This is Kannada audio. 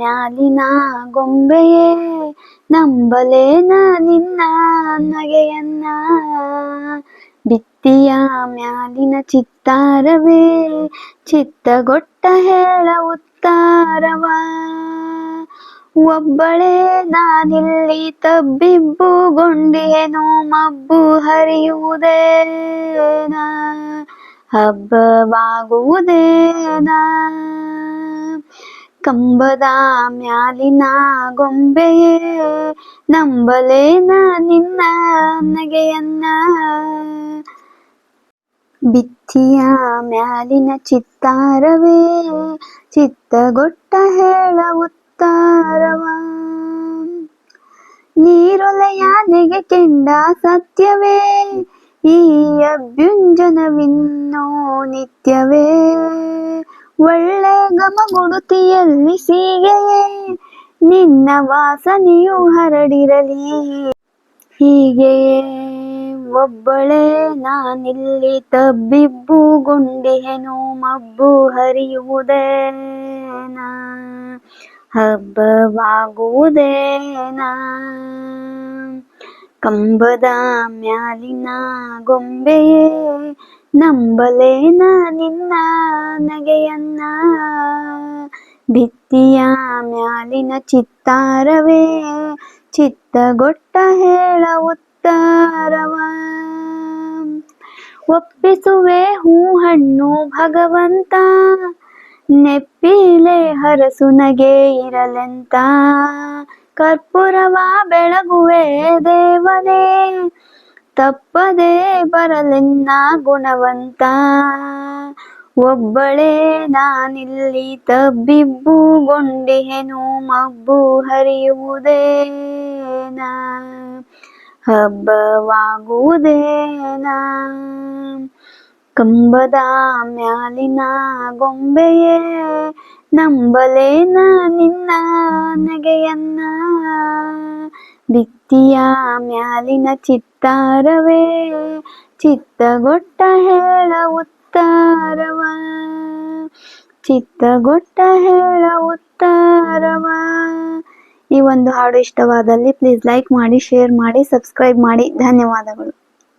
ಮ್ಯಾಲಿನ ಗೊಂಬೆಯೇ ನಂಬಲೇನ ನಿನ್ನ ನಗೆಯನ್ನ? ಬಿತ್ತಿಯ ಮ್ಯಾಲಿನ ಚಿತ್ತಾರವೇ, ಚಿತ್ತಗೊಟ್ಟ ಹೇಳ ಉತ್ತಾರವ. ಒಬ್ಬಳೇ ನಾನಿಲ್ಲಿ ತಬ್ಬಿಬ್ಬುಗೊಂಡಿಯೇನು, ಮಬ್ಬು ಹರಿಯುವುದೇನ, ಹಬ್ಬವಾಗುವುದೇನ. ಕಂಬದ ಮ್ಯಾಲಿನ ಗೊಂಬೆಯೇ ನಂಬಲೇನ ನಿನ್ನ ನಗೆಯನ್ನ. ಬಿತ್ತಿಯ ಮ್ಯಾಲಿನ ಚಿತ್ತಾರವೇ, ಚಿತ್ತಗೊಟ್ಟ ಹೇಳ ಉತ್ತಾರವ. ನೀರೊಲೆಯ ನೆಗೆ ಕೆಂಡ ಸತ್ಯವೇ, ಈ ಅಭ್ಯುಂಜನವಿನ್ನೋ ನಿತ್ಯವೇ. ಒಳ್ಳೆ ಗಮಗುಡುತಿಯಲ್ಲಿ ಸೀಗೆಯೇ ನಿನ್ನ ವಾಸನೆಯು ಹರಡಿರಲಿ. ಹೀಗೆಯೇ ಒಬ್ಬಳೇ ನಾನಿಲ್ಲಿ ತಬ್ಬಿಬ್ಬುಗೊಂಡಿಹೆನು, ಮಬ್ಬು ಹರಿಯುವುದೇನ ಹಬ್ಬವಾಗುವುದೇನ. ಕಂಬದ ಮ್ಯಾಲಿನ ಗೊಂಬೆಯೇ, ನಂಬಲೇನ ನಿನ್ನ ನಗೆಯನ್ನ. ಭಿತ್ತಿಯ ಮ್ಯಾಲಿನ ಚಿತ್ತಾರವೇ, ಚಿತ್ತಗೊಟ್ಟ ಹೇಳ ಉತ್ತಾರವ. ಒಪ್ಪಿಸುವೆ ಹೂ ಹಣ್ಣು ಭಗವಂತ, ನೆಪ್ಪಿಲೆ ಹರಸು ನಗೆ ಇರಲೆಂತ. ಕರ್ಪೂರವ ಬೆಳಗುವೆ ದೇವನೇ, ತಪ್ಪದೆ ಬರಲೆನ್ನ ಗುಣವಂತ. ಒಬ್ಬಳೇ ನಾನಿಲ್ಲಿ ತಬ್ಬಿಬ್ಬುಗೊಂಡಿಹೆನು, ಮಬ್ಬು ಹರಿಯುವುದೇನ ಹಬ್ಬವಾಗುವುದೇನ. ಕಂಬದ ಮ್ಯಾಲಿನ ಗೊಂಬೆಯೇ ನಂಬಲೇನ ನಿನ್ನ ನಗೆಯನ್ನ. ಬಿತ್ತಿಯ ಮ್ಯಾಲಿನ ಚಿತ್ತಾರವೇ, ಚಿತ್ತಗೊಟ್ಟ ಹೇಳ ಉತ್ತಾರವ? ಚಿತ್ತಗೊಟ್ಟ ಹೇಳ ಉತ್ತಾರವ? ಈ ಒಂದು ಹಾಡು ಇಷ್ಟವಾದಲ್ಲಿ ಪ್ಲೀಸ್ ಲೈಕ್ ಮಾಡಿ ಶೇರ್ ಮಾಡಿ ಸಬ್ಸ್ಕ್ರೈಬ್ ಮಾಡಿ. ಧನ್ಯವಾದಗಳು.